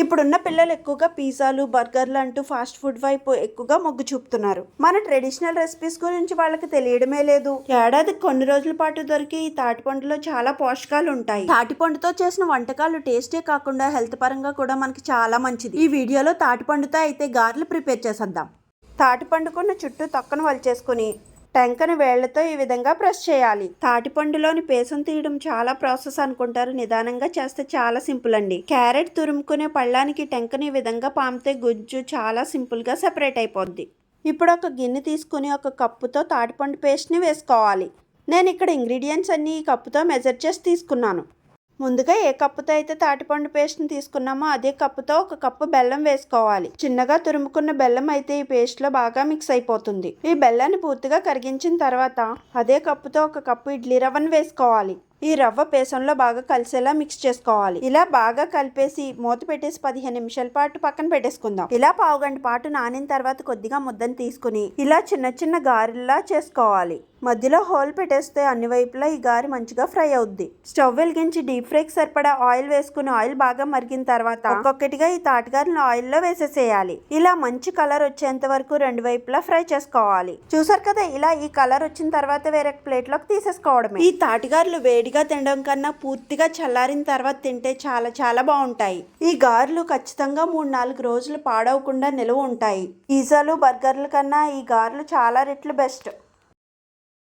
ఇప్పుడున్న పిల్లలు ఎక్కువగా పిజ్జాలు బర్గర్లు అంటూ ఫాస్ట్ ఫుడ్ వైపు ఎక్కువగా మొగ్గు చూపుతున్నారు. మన ట్రెడిషనల్ రెసిపీస్ గురించి వాళ్ళకి తెలియడమే లేదు. ఏడాదికి కొన్ని రోజుల పాటు దొరికి ఈ తాటిపండులో చాలా పోషకాలు ఉంటాయి. తాటిపండుతో చేసిన వంటకాలు టేస్టే కాకుండా హెల్త్ పరంగా కూడా మనకి చాలా మంచిది. ఈ వీడియోలో తాటిపండుతో అయితే గారెలు ప్రిపేర్ చేసేద్దాం. తాటిపండుకున్న చుట్టూ తొక్కను వలిచేసుకుని టెంకను వేళ్ళతో ఈ విధంగా ప్రెస్ చేయాలి. తాటిపండులోని పేసం తీయడం చాలా ప్రాసెస్ అనుకుంటారు. నిదానంగా చేస్తే చాలా సింపుల్ అండి. క్యారెట్ తురుముకునే పళ్ళానికి టెంకను ఈ విధంగా పామితే గుజ్జు చాలా సింపుల్గా సెపరేట్ అయిపోద్ది. ఇప్పుడు ఒక గిన్నె తీసుకుని ఒక కప్పుతో తాటిపండు పేస్ట్ని వేసుకోవాలి. నేను ఇక్కడ ఇంగ్రీడియంట్స్ అన్నీ ఈ కప్పుతో మెజర్ చేసి తీసుకున్నాను. ముందుగా ఏ కప్పుతో అయితే తాటిపండు పేస్ట్ని తీసుకున్నామో అదే కప్పుతో ఒక కప్పు బెల్లం వేసుకోవాలి. చిన్నగా తురుముకున్న బెల్లం అయితే ఈ పేస్ట్లో బాగా మిక్స్ అయిపోతుంది. ఈ బెల్లాన్ని పూర్తిగా కరిగించిన తర్వాత అదే కప్పుతో ఒక కప్పు ఇడ్లీ రవ్వను వేసుకోవాలి. ఈ రవ్వ పేసంలో బాగా కలిసేలా మిక్స్ చేసుకోవాలి. ఇలా బాగా కలిపేసి మూత పెట్టేసి పదిహేను నిమిషాల పాటు పక్కన పెట్టేసుకుందాం. ఇలా పావు గంట పాటు నానిన తర్వాత కొద్దిగా ముద్దను తీసుకుని ఇలా చిన్న చిన్న గారెల్లా చేసుకోవాలి. మధ్యలో హోల్ పెట్టేస్తే అన్ని వైపులా ఈ గారి మంచిగా ఫ్రై అవుద్ది. స్టవ్ వెలిగించి డీప్ ఫ్రైకి సరిపడా ఆయిల్ వేసుకుని ఆయిల్ బాగా మరిగిన తర్వాత ఒక్కొక్కటిగా ఈ తాటిగారిని ఆయిల్లో వేసేసేయాలి. ఇలా మంచి కలర్ వచ్చేంత వరకు రెండు వైపులా ఫ్రై చేసుకోవాలి. చూసారు కదా ఇలా ఈ కలర్ వచ్చిన తర్వాత వేరే ప్లేట్లోకి తీసేసుకోవడమే. ఈ తాటిగారులు వేడిగా తినడం కన్నా పూర్తిగా చల్లారిన తర్వాత తింటే చాలా చాలా బాగుంటాయి. ఈ గారెలు ఖచ్చితంగా మూడు నాలుగు రోజులు పాడవకుండా నిలువ ఉంటాయి. పిజ్జాలు బర్గర్ల కన్నా ఈ గారెలు చాలా రెట్లు బెస్ట్.